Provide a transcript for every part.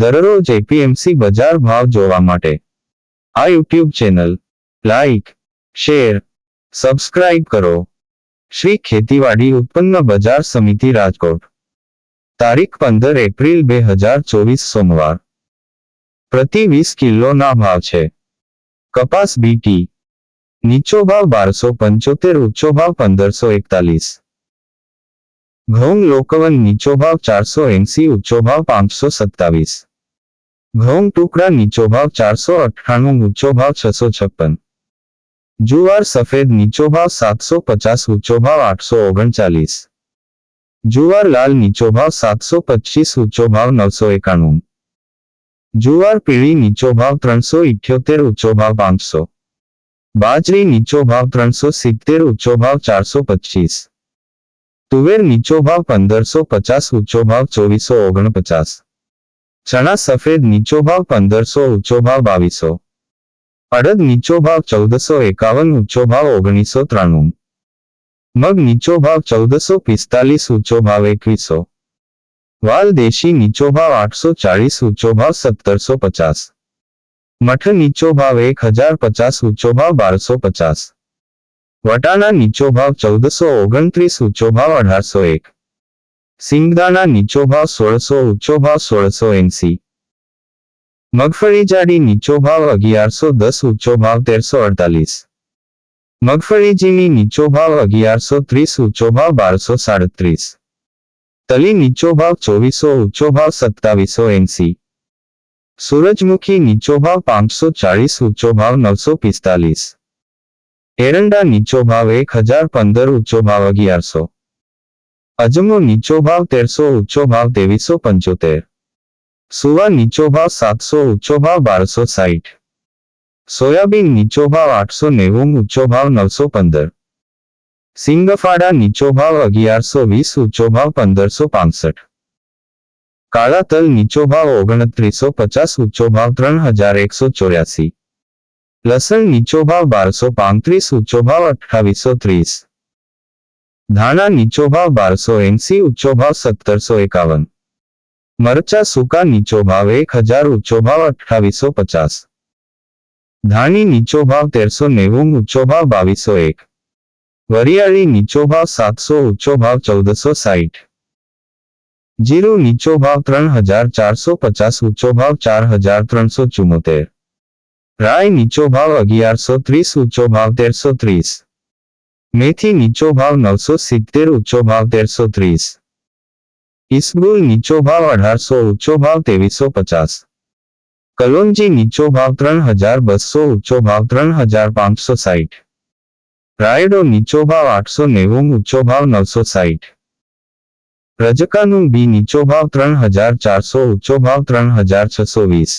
દરરોજ એપીએમસી બજાર ભાવ જોવા માટે આ YouTube channel like share subscribe કરો શ્રી ખેતીવાડી ઉત્પન્ન બજાર સમિતિ રાજકોટ તારીખ પંદર એપ્રિલ બે હજાર ચોવીસ સોમવાર પ્રતિ વીસ કિલોના ભાવ છે કપાસ બીટી નીચો ભાવ બારસો પંચોતેર ઊંચો ભાવ પંદરસો એકતાલીસ ઘઉં લોકવન નીચો ભાવ ચારસો એંસી ઊંચો ભાવ પાંચસો સત્તાવીસ ઘઉં ટુકડા નીચો ભાવ ચારસો અઠ્ઠાણું ઊંચો ભાવ છસો છપ્પન જુવાર સફેદ નીચો ભાવ સાતસો પચાસ ઊંચો ભાવ આઠસો ઓગણચાલીસ જુવાર લાલ નીચો ભાવ સાતસો પચીસ ઊંચો ભાવ નવસો એકાણું જુવાર પીળી નીચો ભાવ ત્રણસો ઇઠ્યોતેર ઊંચો ભાવ પાંચસો બાજરી નીચો ભાવ ત્રણસો સિત્તેર ઊંચો ભાવ ચારસો પચીસ તુવેર નીચો ભાવ પંદરસો પચાસ ઊંચો ભાવ ચોવીસો ઓગણપચાસ ચણા સફેદ નીચો ભાવ પંદરસો ઊંચો ભાવ બાવીસો. અડદ નીચો ભાવ ચૌદસો એકાવન ઊંચો ભાવ ઓગણીસો ત્રાણું. મગ નીચો ભાવ ચૌદસો પિસ્તાલીસ ઊંચો ભાવ એકવીસો. વાલ દેશી નીચો ભાવ આઠસો ચાળીસ ઊંચો ભાવ સત્તરસો પચાસ. મઠ નીચો ભાવ એક હજાર પચાસ ઊંચો ભાવ બારસો પચાસ. વટાણા નીચો ભાવ ચૌદસો ઓગણત્રીસ ઊંચો ભાવ અઢારસો એક. સિંગદાણા નીચો ભાવ સોળસો ઊંચો ભાવ સોળસો એંસી. મગફળી જાડી નીચો ભાવ અગિયારસો દસ ઊંચો ભાવ તેરસો અડતાલીસ. મગફળી જીની નીચો ભાવ અગિયારસો ત્રીસ ઊંચો ભાવ બારસો સાડત્રીસ. તલી નીચો ભાવ ચોવીસો ઊંચો ભાવ સત્તાવીસો એંસી. સૂરજમુખી નીચો ભાવ પાંચસો ચાળીસ ઊંચો ભાવ નવસો પિસ્તાલીસ. એરંડા નીચો ભાવ એક હજાર પંદર ઊંચો ભાવ અગિયારસો. અજમો નીચો ભાવ તેરસો, ઊંચો ભાવ ત્રેવીસો પંચોતેર. સુવા નીચો ભાવ સાતસો, ઊંચો ભાવ બારસો સાઠ સોયાબીન નીચો ભાવ આઠસો નેવું, ઊંચો ભાવ નવસો પંદર. સિંગફાડા નીચો ભાવ અગિયારસો વીસ, ઊંચો ભાવ પંદરસો પાંસઠ. કાળા તલ નીચો ભાવ ઓગણત્રીસો પચાસ, ઊંચો ભાવ ત્રણ હજાર એકસો ચોર્યાસી. લસણ નીચો ભાવ બારસો પાંત્રીસ, ઊંચો ભાવ અઠ્ઠાવીસો ત્રીસ. ધાણા નીચો ભાવ બારસો એંસી ઊંચો ભાવ સત્તરસો એકાવન મરચા સૂકા નીચો ભાવ એક હજાર ઊંચો ભાવ અઠ્ઠાવીસો પચાસ ધાણી નીચો ભાવ તેરસો નેવું ઊંચો ભાવ બાવીસો એક વરિયાળી નીચો ભાવ સાતસો ઊંચો ભાવ ચૌદસો સાઠ જીરું નીચો ભાવ ત્રણ હજાર ચારસો પચાસ ઊંચો ભાવ ચાર હજાર ત્રણસો ચુમ્મોતેર રાય નીચો ભાવ અગિયારસો ત્રીસ ઊંચો ભાવ તેરસો ત્રીસ મેથી નીચો ભાવ નવસો સિત્તેર ઊંચો ભાવ તેરસો ત્રીસ ઇસબુલ નીચો ભાવ અઢારસો ઊંચો ભાવ ત્રેવીસો પચાસ કલોંજી નીચો ભાવ ત્રણ હજાર બસો ઊંચો ભાવ ત્રણ હજાર પાંચસો સાઠ રાયડો નીચો ભાવ આઠસો નેવું ઊંચો ભાવ નવસો સાઠ રજકાનું બી નીચો ભાવ ત્રણ હજાર ચારસો ઊંચો ભાવ ત્રણ હજાર છસો વીસ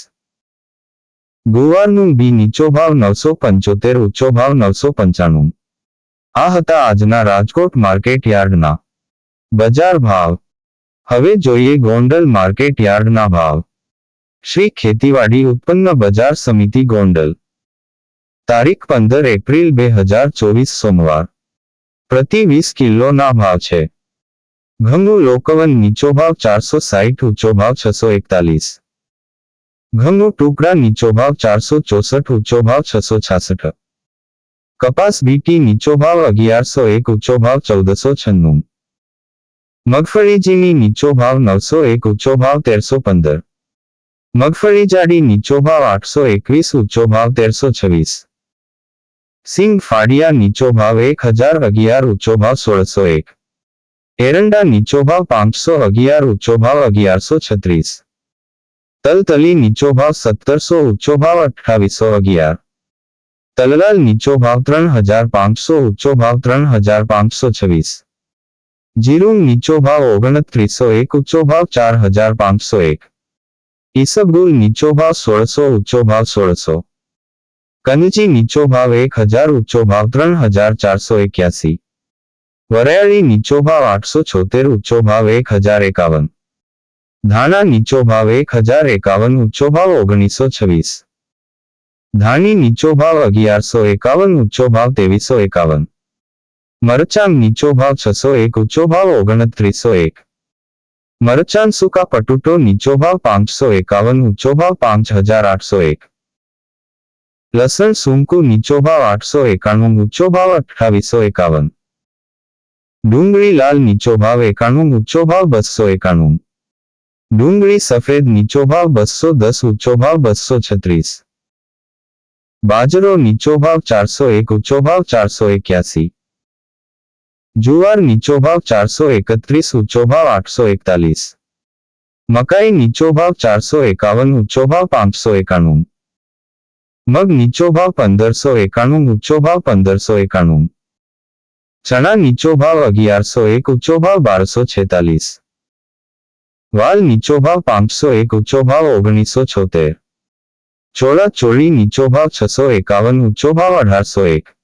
ગુવારનું બી નીચો ભાવ નવસો પંચોતેર ઊંચો ભાવ નવસો પંચાણું આ હતા આજના રાજકોટ માર્કેટ યાર્ડના. બજાર ભાવ. હવે જોઈએ ગોંડલ માર્કેટ યાર્ડના ભાવ. શ્રી ખેતીવાડી ઉત્પન્ન બજાર સમિતિ ગોંડલ. તારીખ પંદર એપ્રિલ બે હજાર ચોવીસ સોમવાર. પ્રતિ વીસ કિલોના ભાવ છે. ઘઉં લોકવન નીચો ભાવ ચારસો સાહીઠ, ઊંચો ભાવ છસો એકતાલીસ. ઘઉં ટુકડા નીચો ભાવ ચારસો ચોસઠ, ઊંચો ભાવ છસો છાસઠ. કપાસ બીટી નીચો ભાવ અગિયારસો એક ઊંચો ભાવ ચૌદસો છન્નું મગફળી ઝીણી નીચો ભાવ નવસો એક ઊંચો ભાવ તેરસો પંદર મગફળી જાડી નીચો ભાવ આઠસો એકવીસ ઊંચો ભાવ તેરસો છવ્વીસ સિંગ ફાડિયા નીચો ભાવ એક હજાર અગિયાર ઊંચો ભાવ સોળસો એક એરંડા નીચો ભાવ પાંચસો અગિયાર ઊંચો ભાવ અગિયારસો છત્રીસ તલતલી નીચો ભાવ સત્તરસો ઊંચો ભાવ અઠ્ઠાવીસો અગિયાર તલલાલ નીચો ભાવ ત્રણ હજાર પાંચસો ઊંચો ભાવ ત્રણ હજાર પાંચસો છવ્વીસ જીરું નીચો ભાવ ઓગણત્રીસો એક ઊંચો ભાવ ચાર હજાર પાંચસો એક ઈસબગુલ નીચો ભાવ સોળસો ઊંચો ભાવ સોળસો કનજી નીચો ભાવ એક હજાર ઊંચો ભાવ ત્રણ હજાર ચારસો એક્યાસી વરિયાળી નીચો ભાવ આઠસો છોતેર ઊંચો ભાવ એક હજાર એકાવન ધાણા નીચો ભાવ એક હજાર એકાવન ઊંચો ભાવ ઓગણીસો છવ્વીસ ધાણી નીચો ભાવ અગિયારસો એકાવન, ઊંચો ભાવ ત્રેવીસો એકાવન. મરચાં નીચો ભાવ છસો એક, ઊંચો ભાવ ઓગણત્રીસો એક. મરચાં સૂકા પટુટો નીચો ભાવ પાંચસો એકાવન, ઊંચો ભાવ પાંચ હજાર આઠસો એક. લસણ સુમકુ નીચો ભાવ આઠસો એકાણું, ઊંચો ભાવ અઠાવીસો એકાવન. ડુંગળી લાલ નીચો ભાવ એકાણું, ઊંચો ભાવ બસો એકાણું. ડુંગળી સફેદ નીચો ભાવ બસો દસ, ઊંચો ભાવ બસો છત્રીસ. બાજરો નીચો ભાવ ચારસો એક, ઊંચો ભાવ ચારસો એક્યાસી. જુવાર નીચો ભાવ ચારસો એકત્રીસ, ઊંચો ભાવ આઠસો એકતાલીસ. મકાઈ નીચો ભાવ ચારસો એકાવન, ઊંચો ભાવ પાંચસો એકાણું. મગ નીચો ભાવ પંદરસો એકાણું, ઊંચો ભાવ પંદરસો એકાણું. ચણા નીચો ભાવ અગિયારસો એક, ઊંચો ભાવ બારસો છેતાલીસ. વાલ નીચો ભાવ પાંચસો એક, ઊંચો ભાવ ઓગણીસો છોતેર. ચોળા ચોળી નીચો ભાવ છસો એકાવન, ઊંચો ભાવ અઢારસો એક.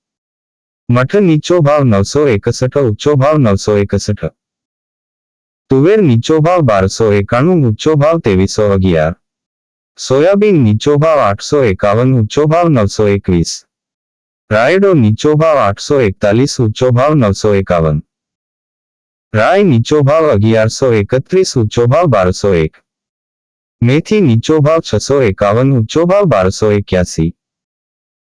મઠ નીચો ભાવ નવસો એકસઠ, ઊંચો ભાવ નવસો એકસઠ. તુવેર નીચો ભાવ બારસો એકાણું, ઊંચો ભાવ ત્રેવીસો અગિયાર. સોયાબીન નીચો ભાવ આઠસો એકાવન, ઊંચો ભાવ નવસો એકવીસ. રાયડો નીચો ભાવ આઠસો એકતાલીસ, ઊંચો ભાવ નવસો એકાવન. રાય નીચો ભાવ અગિયારસો એકત્રીસ, ઊંચો ભાવ બારસો એક. મેથી નીચો ભાવ છસો એકાવન, ઊંચો ભાવ બારસો એક્યાસી.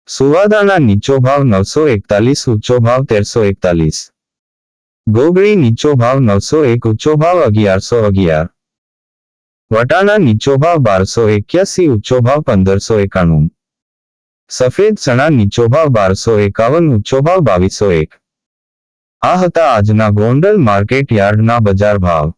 સુવાદાના નીચો ભાવ નવસો એકતાલીસ, ઊંચો ભાવ તેરસો એકતાલીસ. ગોગળી નીચો ભાવ નવસો એક, ઊંચો ભાવ અગિયારસો અગિયાર. વટાણા નીચો ભાવ બારસો એક્યાસી, ઊંચો ભાવ પંદરસો એકાણું. સફેદ ચણા નીચો ભાવ બારસો એકાવન, ઊંચો ભાવ બાવીસો એક. આ હતા આજના ગોંડલ માર્કેટ યાર્ડના બજાર ભાવ.